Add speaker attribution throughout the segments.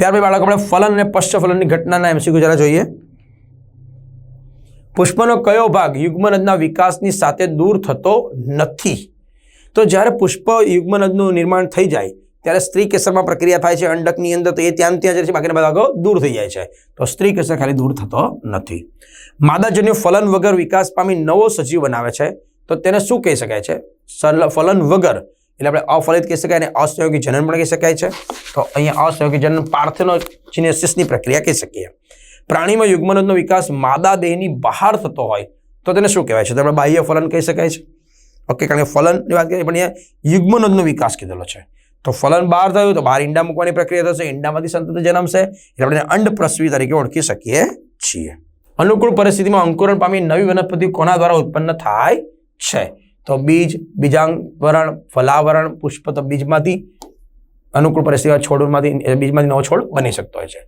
Speaker 1: ત્યાર પછી બાળકો, આપણે ફલન અને પશ્ચફલનની ઘટનાના એમસીક્યુ જરા જોઈએ. પુષ્પનો કયો ભાગ યુગ્મનદના વિકાસની સાથે દૂર થતો નથી? તો જ્યારે પુષ્પ યુગ્મનદનું નિર્માણ થઈ જાય, ત્યારે સ્ત્રી કેસરમાં પ્રક્રિયા થાય છે, અંડકની અંદર તો એ ત્યાં ત્યાં જાય છે, બાકીના ભાગો દૂર થઈ જાય છે. તો સ્ત્રી કેસર ખાલી દૂર થતો નથી. માદાજન્યુ ફલન વગર વિકાસ પામી નવો સજીવ બનાવે છે. તો તેને શું કહી શકાય છે? ફલન વગર એટલે આપણે અફલિત કહી શકાય અને અસહયોગી જનન પણ કહી શકાય છે. તો અહીંયા અસહયોગી જનન પાર્થેનોજિનેસિસની પ્રક્રિયા કહી શકીએ. પ્રાણીમાં યુગ્મનદનો વિકાસ માદા દેહની બહાર થતો હોય તો તેને શું કહેવાય છે? તો આપણે બાહ્ય ફલન કહી શકાય છે. ઓકે, કારણ કે ફલનની વાત કરીએ પણ અહીંયા યુગ્મનદનો વિકાસ કીધેલો છે. તો ફલન બહાર થયું તો બહાર ઈંડા મૂકવાની પ્રક્રિયા થશે, ઈંડામાંથી સંતતિ જન્મશે. એટલે આપણે અંડપ્રસવી તરીકે ઓળખી શકીએ છીએ. અનુકૂળ પરિસ્થિતિમાં અંકુરણ પામી નવી વનસ્પતિ કોના દ્વારા ઉત્પન્ન થાય છે? તો બીજ, બીજાંગવરણ, ફલાવરણ પુષ્પ તો બીજમાંથી અનુકૂળ પરિસ્થિતિમાં છોડમાંથી બીજમાંથી નવો છોડ બની શકતો હોય છે.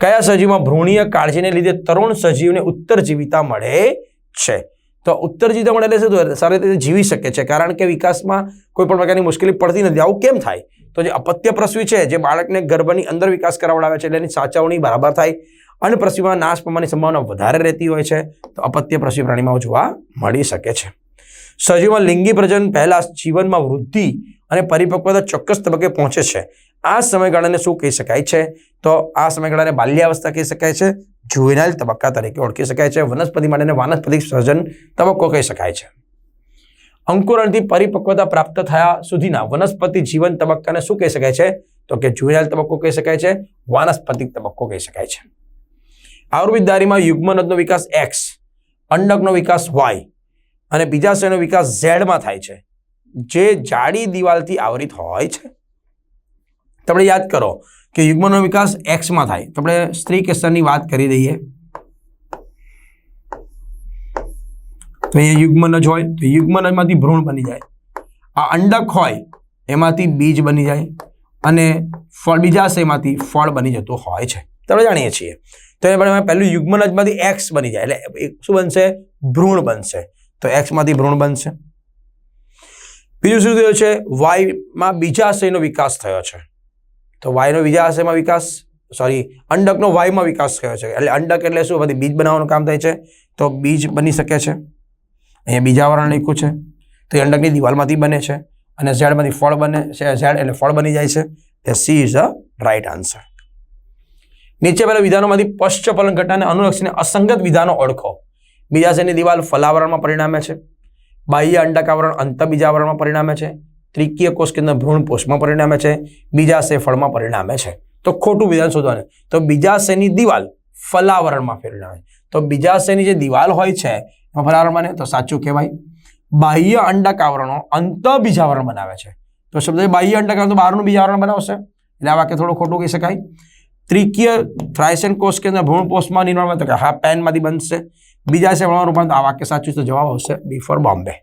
Speaker 1: કયા સજીવમાં ભ્રૂણીય કાળજીને લીધે તરુણ સજીવને ઉત્તરજીવિતા મળે છે? તો ઉત્તરજીવિતા મળે એટલે શું સારી રીતે જીવી શકે છે. કારણ કે વિકાસમાં કોઈ પણ પ્રકારની મુશ્કેલી પડતી નથી. આવું કેમ થાય? તો જે અપત્ય પ્રસવી છે, જે બાળકને ગર્ભની અંદર વિકાસ કરાવડાવે છે, એટલે એની સાચવણી બરાબર થાય. અને પ્રસવીમાં નાશ પામવાની સંભાવના વધારે રહેતી હોય છે. તો અપત્ય પ્રસવી પ્રાણીમાં જોવા મળી શકે છે. સજીવમાં લિંગી પ્રજનન પહેલાં જીવનમાં વૃદ્ધિ અને પરિપક્વતા ચોક્કસ તબક્કે પહોંચે છે. આ સમયગાળાને શું કહી શકાય છે? તો આ સમયગાળાને બાલ્યાવસ્થા કહી શકાય છે. જુવેનાઇલ તબક્કા તરીકે ઓળખી શકાય છે. વનસ્પતિ માટેને વાનસ્પતિક સર્જન તબક્કો કહી શકાય છે. અંકુરણથી પરિપક્વતા પ્રાપ્ત થયા સુધીના વનસ્પતિ જીવન તબક્કાને શું કહી શકાય છે? તો કે જુવેનાઇલ તબક્કો કહી શકાય છે. વાનસ્પતિક તબક્કો કહી શકાય છે. આયુર્વેદારીમાં યુગ્મનદનો વિકાસ એક્સ અંડકનો વિકાસ વાય અને બીજાશયનો વિકાસ ઝેડમાં થાય છે. જે જાડી દિવાલથી આવરિત હોય છે. તમે યાદ કરો કે યુગ્મનો વિકાસ એક્સમાં થાય. આપણે સ્ત્રી કેસરની વાત કરી દઈએ. તો અહીંયા યુગ્મનજ હોય, તો યુગ્મનજમાંથી ભ્રૂણ બની જાય. આ અંડક હોય, એમાંથી બીજ બની જાય અને ફળ બીજાશયમાંથી ફળ બની જતું હોય છે. આપણે જાણીએ છીએ. તો એ પણ પહેલું યુગ્મનજમાંથી એક્સ બની જાય. એટલે શું બનશે? ભ્રૂણ બનશે. તો એક્સમાંથી ભ્રૂણ બનશે. બીજું શું થયું છે? વાયમાં બીજાશયનો વિકાસ થયો છે. તો વાયનો બીજાશયમાં વિકાસ સોરી અંડકનો વાયમાં વિકાસ થયો છે. એટલે અંડક એટલે શું? બધી બીજ બનાવવાનું કામ થાય છે. તો બીજ બની શકે છે. અહીંયા બીજા વરણ લખ્યું છે. તો એ અંડકની દિવાલમાંથી બને છે અને ઝેડમાંથી ફળ બને છે. ઝેડ એટલે ફળ બની જાય છે. તે C is the right answer નીચે પહેલા વિધાનોમાંથી પશ્ચપલન ઘટનાને અનુલક્ષીને અસંગત વિધાનો ઓળખો. બીજાશયની દિવાલ ફલાવરણમાં પરિણામે છે? બાહ્ય અંડકાવરણ અંતબીજાવરણમાં પરિણામે છે? ત્રિકીય કોષ કેન્દ્ર ભ્રૂણ પોષમાં પરિણામે છે? બીજાશય ફળમાં પરિણામે છે. તો ખોટું વિધાન શોધવાનું. તો બીજાશયની દિવાલ ફલાવરણમાં પરિણામે તો બીજાશયની જે દિવાલ હોય છે, એમાં ફલાવરણ બને? તો સાચું કહેવાય. બાહ્ય અંડકાવરણો અંતબીજાવરણ બનાવે છે. તો શબ્દ બાહ્ય અંડકાવરણ તો બહારનું બીજાવરણ બનાવશે. એટલે આ વાક્ય થોડું ખોટું કહી શકાય. ત્રિકીય થ્રાયસન કોષ કેન્દ્ર ભ્રૂણ પોષમાં નિર્માણ તો કે હા, પેનમાંથી બનશે. બીજા છે રૂપાંતર આ વાક્ય સાચું તો જવાબ આવશે બિફોર બોમ્બે.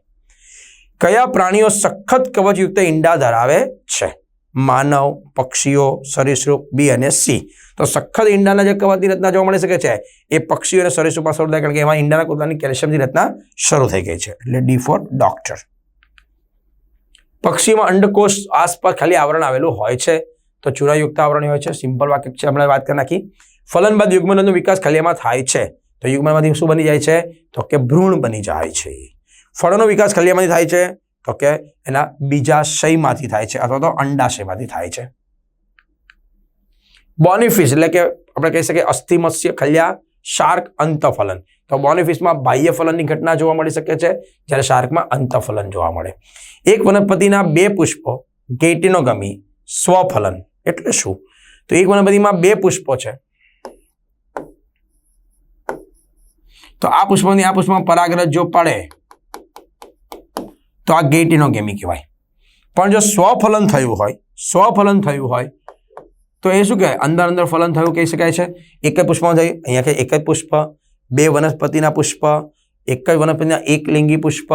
Speaker 1: કયા પ્રાણીઓ સખત કવચયુક્ત ઈંડા ધરાવે છે? માનવ, પક્ષીઓ, સરીસૃપ બી અને સી તો સખત ઈંડાના જે કવચની રચના જોવા મળી શકે છે, એ પક્ષીઓ અને સરીસૃપમાં શરૂ થાય, કારણ કે એમાં ઈંડાના કૂતરાની કેલ્શિયમની રચના શરૂ થઈ ગઈ છે, એટલે ડી ફોર ડોક્ટર પક્ષીમાં અંડકોષ આસપાસ ખાલી આવરણ આવેલું હોય છે, તો ચૂરાયુક્ત આવરણ હોય છે સિમ્પલ વાક્ય છે, હમણાં વાત કરી નાખી. ફલન બાદ યુગ્મનનો વિકાસ ખાલી એમાં થાય છે. તો યુગ્મનમાંથી શું બની જાય છે? તો કે ભ્રૂણ બની જાય છે. ફળનો વિકાસ ખલિયામાંથી થાય છે? તો કે એના બીજાશયમાંથી થાય છે અથવા તો અંડાશયમાંથી થાય છે. બોનિફિશ એટલે કે આપણે કહી શકીએ અસ્થિમત્સ્ય ખલિયા શાર્ક અંતફલન. તો બોનિફિશમાં બાહ્ય ફલનની ઘટના જોવા મળી શકે છે, જ્યારે શાર્કમાં અંતફલન જોવા મળે. એક વનસ્પતિના બે પુષ્પો, ગેટિનોગમી, સ્વફલન. એટલે શું? તો એક વનસ્પતિમાં બે પુષ્પો છે. તો આ પુષ્પની આ પુષ્પમાં પરાગરજ જો પડે, તો આ ગેટિનોગેમી કહેવાય. પણ જો સ્વફલન થયું હોય, સ્વફલન થયું હોય, તો એ શું કહેવાય? અંદર અંદર ફલન થયું કહી શકાય છે. એક જ પુષ્પમાં થયું અહીંયા એક જ પુષ્પ, બે વનસ્પતિના પુષ્પ, એક જ વનસ્પતિના એક લિંગી પુષ્પ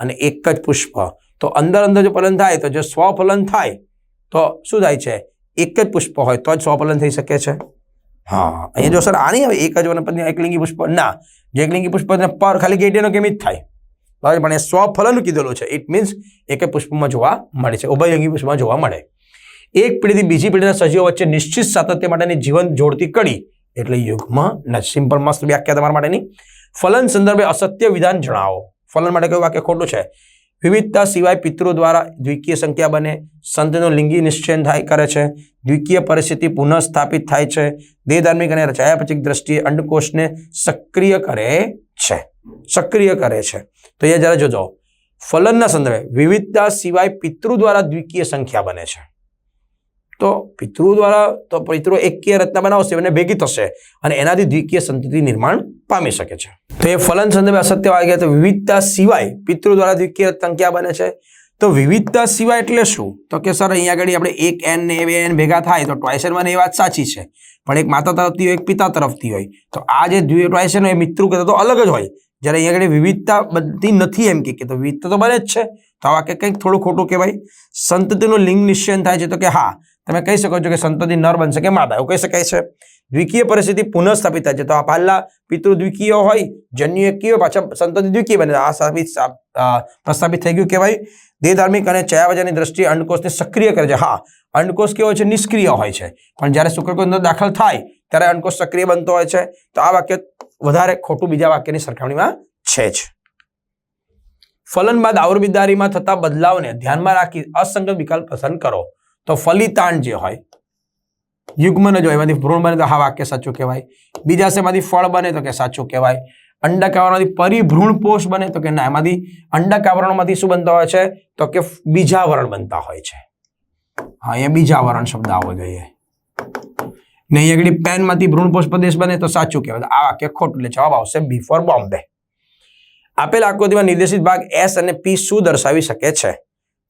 Speaker 1: અને એક જ પુષ્પ. તો અંદર અંદર જો ફલન થાય, તો જો સ્વફલન થાય, તો શું થાય છે? એક જ પુષ્પ હોય, તો જ સ્વફલન થઈ શકે છે. હા, અહીંયા જો સર આ નહીં આવે, એક જ વનસ્પતિ એકલિંગી પુષ્પ, ના, જે એકલિંગી પુષ્પ પર ખાલી ગેટિનો કેમ જ થાય? બરાબર, પણ એ સ્વફલનું કીધેલું છે. ઇટ મીન્સ એક પુષ્પમાં જોવા મળે છે ઉભયલિંગી પુષ્પમાં જોવા મળે. એક પેઢીથી બીજી પેઢીના સજીવો વચ્ચે નિશ્ચિત સાતત્ય માટેની જીવન જોડતી કડી, એટલે યુગમાં ન સિમ્પલ મસ્ત વ્યાખ્યા તમારા માટેની. ફલન સંદર્ભે અસત્ય વિધાન જણાવો. ફલન માટે કયું વાક્ય ખોટું છે? વિવિધતા સિવાય પિતૃ દ્વારા દ્વિકીય સંખ્યા બને. સંતનો લિંગી નિશ્ચયન થાય, કરે છે. દ્વિકીય પરિસ્થિતિ પુનઃસ્થાપિત થાય છે. દેહ ધાર્મિક અને ચયાપચિક દ્રષ્ટિએ અંડકોષને સક્રિય કરે છે. સક્રિય કરે છે. તો એ જરા જોજો. ફલનના સંદર્ભે વિવિધતા સિવાય પિતૃ દ્વારા દ્વિકીય સંખ્યા બને છે. તો પિતૃ દ્વારા, તો પિતૃ એકકીય રચના બનાવશે અને ભેગી થશે અને એનાથી દ્વિકીય સંતતિ નિર્માણ પામી શકે છે. તો એ ફલન સંદર્ભે અસત્ય વાગ્યા તો વિવિધતા સિવાય પિતૃ દ્વારા દ્વિકીય સંખ્યા બને છે? તો વિવિધતા સિવાય એટલે શું? તો કે સર, અહીંયા આગળ આપણે એક એન ને બે એન ભેગા થાય તો ટ્વાઇસર મને એ વાત સાચી છે. પણ એક માતા તરફથી હોય, એક પિતા તરફથી હોય. તો આ જે ટ્વાઇસર એ મિત્ર કરતા તો અલગ જ હોય. જ્યારે અહીંયા આગળ વિવિધતા બનતી નથી એમ કે તો વિવિધતા તો બને જ છે. તો આ વાક્ય કંઈક થોડું ખોટું કહેવાય. સંતતિનું લિંગ નિશ્ચયન થાય છે તો કે હા તમે કહી શકો છો કે સંતતિ નર બનશે. કે માદા એવું કહી શકાય છે? દ્વિકીય પરિસ્થિતિ પુનઃસ્થાપિત થાય છે. તો આ પહેલા પિતૃ દ્વિકીય હોય, જન્યુ એકીય પાછા સંતતિ દ્વિકીય બને. આ સ્થાપિત પ્રસ્થાપિત થઈ ગયું કહેવાય. દેહધાર્મિક અને ચયાવજાની દ્રષ્ટિએ અંડકોષને સક્રિય કરે છે. હા, અંડકોષ કેવો છે? નિષ્ક્રિય હોય છે. પણ જ્યારે શુક્રકોષ દાખલ થાય, ત્યારે અંડકોષ સક્રિય બનતો હોય છે. તો આ વાક્ય વધારે ખોટું બીજા વાક્યની સરખામણીમાં છે જ. ફલન બાદ આવરબીદારીમાં થતા બદલાવને ધ્યાનમાં રાખી અસંગત વિકલ્પ પસંદ કરો. તો ફલિતાંડ જે હોય, યુગ્મન જ હોય, એમાંથી ભ્રૂણ બને તો હા વાક્ય સાચું કહેવાય. બીજા શેમાંથી ફળ બને તો કે સાચું કહેવાય. અંડાકાવરણમાંથી પરિભ્રૂણ પોષ બને તો કે ના, એમાંથી અંડકાવરણમાંથી શું બનતા હોય છે? તો કે બીજા વરણ બનતા હોય છે. હા, અહીંયા બીજા વરણ શબ્દ આવવો જોઈએ. ને અહીં આગળ પેનમાંથી ભ્રૂણપોષ પ્રદેશ બને તો સાચું કહેવાય. આ વાક્ય ખોટું એટલે જવાબ આવશે બી ફોર બોમ્બે. આપેલ આકૃતિમાં નિર્દેશિત ભાગ એસ અને પી શું દર્શાવી શકે છે?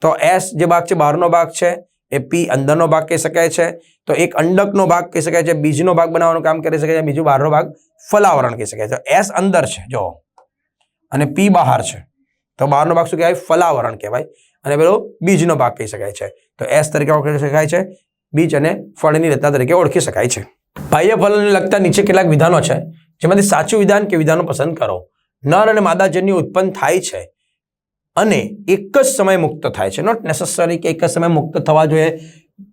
Speaker 1: તો એસ જે ભાગ છે બહારનો ભાગ છે. એ પી અંદરનો ભાગ કહી શકાય છે. તો એક અંડકનો ભાગ કહી શકાય છે. બીજનો ભાગ બનાવવાનું કામ કરી શકાય છે. બીજું બહારનો ભાગ ફલાવરણ કહી શકાય છે. એસ અંદર છે જો અને પી બહાર છે. તો બહારનો ભાગ શું કહેવાય? ફલાવરણ કહેવાય. અને પેલો બીજનો ભાગ કહી શકાય છે. તો એસ તરીકે ઓળખી શકાય છે. બીજ અને ફળની રચના તરીકે ઓળખી શકાય છે. બાહ્ય ફલને લગતા નીચે કેટલાક વિધાનો છે. જેમાંથી સાચું વિધાન કે વિધાનો પસંદ કરો. નર અને માદાજન્ય ઉત્પન્ન થાય છે. અને એક જ સમય મુક્ત થાય છે. નોટ નેસેસરી કે એક જ સમય મુક્ત થવા જોઈએ.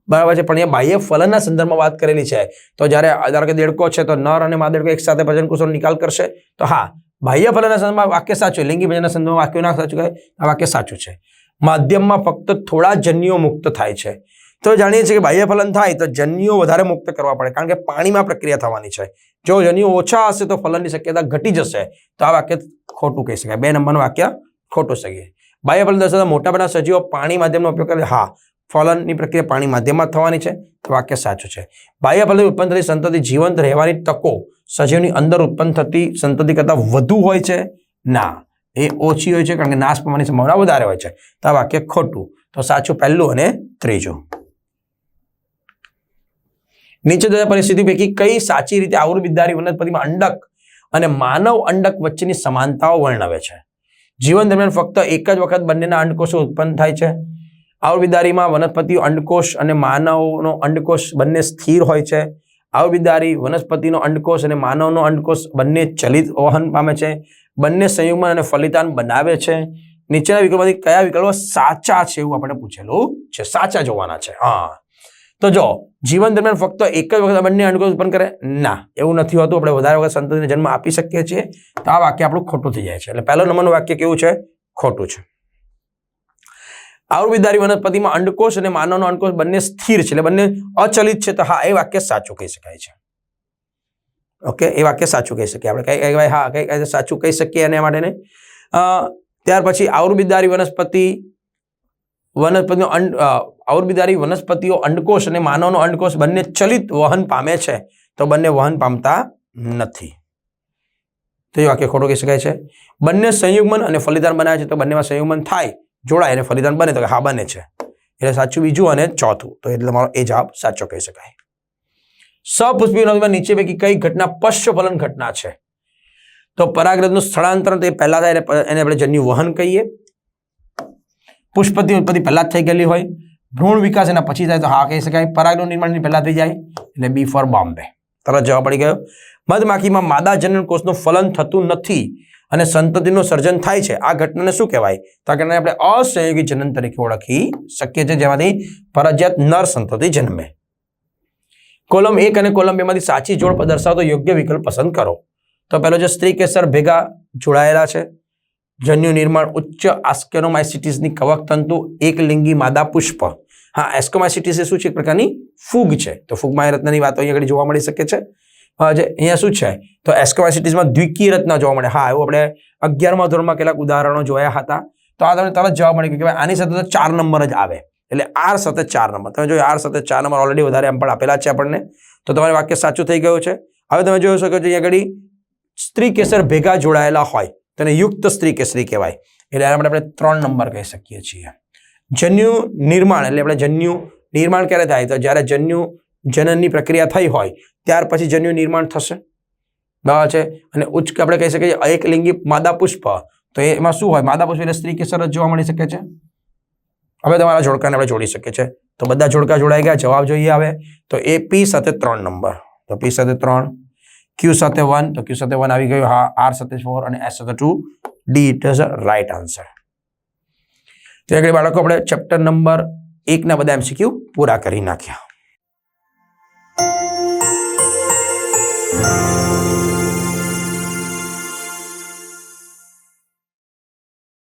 Speaker 1: બરાબર છે? પણ એ બાહ્ય ફલનના સંદર્ભમાં વાત કરેલી છે. તો જ્યારે ધારો કે દેડકો છે, તો નર અને માદેડકો એક સાથે ભજન કુશળ નિકાલ કરશે. તો હા, બાહ્ય ફલનના સંદર્ભમાં વાક્ય સાચું લિંગી ભજનના સંદર્ભમાં વાક્ય ના સાચું કહે આ વાક્ય સાચું છે. માધ્યમમાં ફક્ત થોડા જન્યુઓ મુક્ત થાય છે. તો જાણીએ છીએ કે બાહ્ય ફલન થાય તો જન્યુઓ વધારે મુક્ત કરવા પડે. કારણ કે પાણીમાં પ્રક્રિયા થવાની છે. જો જન્યુઓ ઓછા હશે તો ફલનની શક્યતા ઘટી જશે. તો આ વાક્ય ખોટું કહી શકાય. બે નંબરનું વાક્ય ખોટું શકીએ બાહ્ય ફલન દર્શાવતા મોટાભાગના સજીવો પાણી માધ્યમનો ઉપયોગ કરે હા, ફલનની પ્રક્રિયા પાણી માધ્યમમાં થવાની છે. તો વાક્ય સાચું છે. બાહ્ય ફલન ઉત્પન્ન થતી સંતતિ જીવંત રહેવાની તકો સજીવની અંદર ઉત્પન્ન થતી સંતતિ કરતાં વધુ હોય છે? ના. એ ઓછી હોય છે કારણ કે નાશ પામવાની સંભાવના વધારે હોય છે. તો આ વાક્ય ખોટું. તો સાચું પહેલું અને ત્રીજું. નીચે દયા પરિસ્થિતિ પૈકી કઈ સાચી રીતે આવૃબિદ્ધારી વનસ્પતિમાં અંડક અને માનવ અંડક વચ્ચેની સમાનતાઓ વર્ણવે છે? જીવન દરમિયાન ફક્ત એક જ વખત બંનેના અંડકોષો ઉત્પન્ન થાય છે. આવરબિદારીમાં વનસ્પતિઓ અંડકોષ અને માનવનો અંડકોષ બંને સ્થિર હોય છે. આવરબિદારી વનસ્પતિનો અંડકોષ અને માનવનો અંડકોષ બંને ચલિત વહન પામે છે. બંને સંયુગમાં અને ફલિતાન બનાવે છે. નીચેના વિકલ્પમાંથી કયા વિકલ્પો સાચા છે એવું આપણે પૂછેલું છે. સાચા જોવાના છે. હા. તો જો, જીવન દરમિયાન ફક્ત એક જ વખત બંને અંડકોષ ઉત્પન્ન કરે? ના. એવું નથી હોતું. આપણે વધારે વખત સંતતિને જન્મ આપી શકીએ છીએ. તો આ વાક્ય આપણું ખોટું થઈ જાય છે. એટલે પહેલો નંબરનું વાક્ય કેવું છે? ખોટું છે. આવૃવિદારી વનસ્પતિમાં અંડકોષ અને માનવનો અંડકોષ બંને સ્થિર છે. એટલે બંને અચલિત છે. તો હા, એ વાક્ય સાચું કહી શકાય છે. ઓકે? એ વાક્ય સાચું કહી શકીએ. આપણે કઈ કહેવાય? હા, કઈ સાચું કહી શકીએ એના માટેને? ત્યાર પછી આવૃબિદારી વનસ્પતિ વનસ્પતિનો અંડ અ, વનસ્પતિઓ અંડકોષ અને માનવનો અંડકોષ બંને ચલિત વહન પામે છે તો બંને વહન પામતા નથી. તો એ વાક્ય ખોટું કહી શકાય છે. બંને સંયુગમન અને ફલિદાન બનાવે છે તો બંનેમાં સંયુગમન થાય જોડાય અને ફલિદાન બને તો હા બને છે. એટલે સાચું બીજું અને ચોથું તો એટલે મારો એ જવાબ સાચો કહી શકાય. સપુષ્પી નદીમાં નીચે પૈકી કઈ ઘટના પશ્ચફલન ઘટના છે? તો પરાગરજનું સ્થળાંતરણ તે પહેલાં થાય એને આપણે જન્યુ વહન કહીએ. પુષ્પતિ ઉત્પત્તિ પહેલાં જ થઈ ગયેલી હોય. ભ્રૂણ વિકાસ એના પછી થાય તો હા કહી શકાય. પરાગનું નિર્માણ પહેલાં થઈ જાય એટલે બી ફોર બોમ્બે તરત જવાબ પડી ગયો. મધમાખીમાં માદા જનન કોષનું ફલન થતું નથી અને સંતતિનું સર્જન થાય છે. આ ઘટનાને શું કહેવાય? તો આ આપણે અસહયોગી જનન તરીકે ઓળખી શકીએ છીએ, જેમાંથી ફરજિયાત નર સંતતિ જન્મે. કોલમ એક અને કોલમ બેમાંથી સાચી જોડ દર્શાવતો યોગ્ય વિકલ્પ પસંદ કરો. તો પહેલો જે સ્ત્રી કેસર ભેગા જોડાયેલા છે. જન્યુ નિર્માણ ઉચ્ચ આસ્કેનોમાઇસિટીસની કવક તંતુ એકલિંગી માદા પુષ્પ હા એસ્કોમાઇસિટીસ એ શું છે? એક પ્રકારની ફૂગ છે. તો ફૂગમાં રત્નની વાતો અહીંયા આગળ જોવા મળી શકે છે. જે અહીંયા શું છે? તો એસ્કોમાઇસિટીસમાં દ્વિકીય રત્ન જોવા મળે. હા, એવું આપણે અગિયારમા ધોરણમાં કેટલાક ઉદાહરણો જોયા હતા. તો આ તમને તરત જવાબ મળી ગયો કે ભાઈ આની સાથે તો ચાર નંબર જ આવે. એટલે આર સાથે ચાર નંબર. તમે જો આર સાથે ચાર નંબર ઓલરેડી વધારે એમ પણ આપેલા છે આપણને. તો તમારું વાક્ય સાચું થઈ ગયું છે. હવે તમે જોઈ શકો છો અહીંયા આગળ સ્ત્રી કેસર ભેગા જોડાયેલા હોય. તેને યુક્ત સ્ત્રી કેસરી કહેવાય. એટલે એના માટે આપણે ત્રણ નંબર કહી શકીએ છીએ. જન્યુ નિર્માણ, એટલે આપણે જન્યુ નિર્માણ ક્યારે થાય? તો જ્યારે જન્યુ જનનની પ્રક્રિયા થઈ હોય, ત્યાર પછી જન્યુ નિર્માણ થશે. બરાબર છે? અને ઉચ્ચ આપણે કહી શકીએ એકલિંગી માદા પુષ્પ તો એમાં શું હોય? માદા પુષ્પ એટલે સ્ત્રી કેસર જ જોવા મળી શકે છે? હવે તમારા જોડકાને આપણે જોડી શકીએ છીએ. તો બધા જોડકા જોડાઈ ગયા, જવાબ જોઈએ આવે તો એ પી સાથે ત્રણ નંબર. તો પી સાથે ત્રણ. ક્યુ સાથે વન તો ક્યુ સાથે વન આવી ગયું. હા આર સાથે ફોર અને એસ સાથે two D it is right answer તો આગળ બાળકો, આપણે ચેપ્ટર નંબર એકના બધા એમસીક્યુ પૂરા કરી નાખ્યા.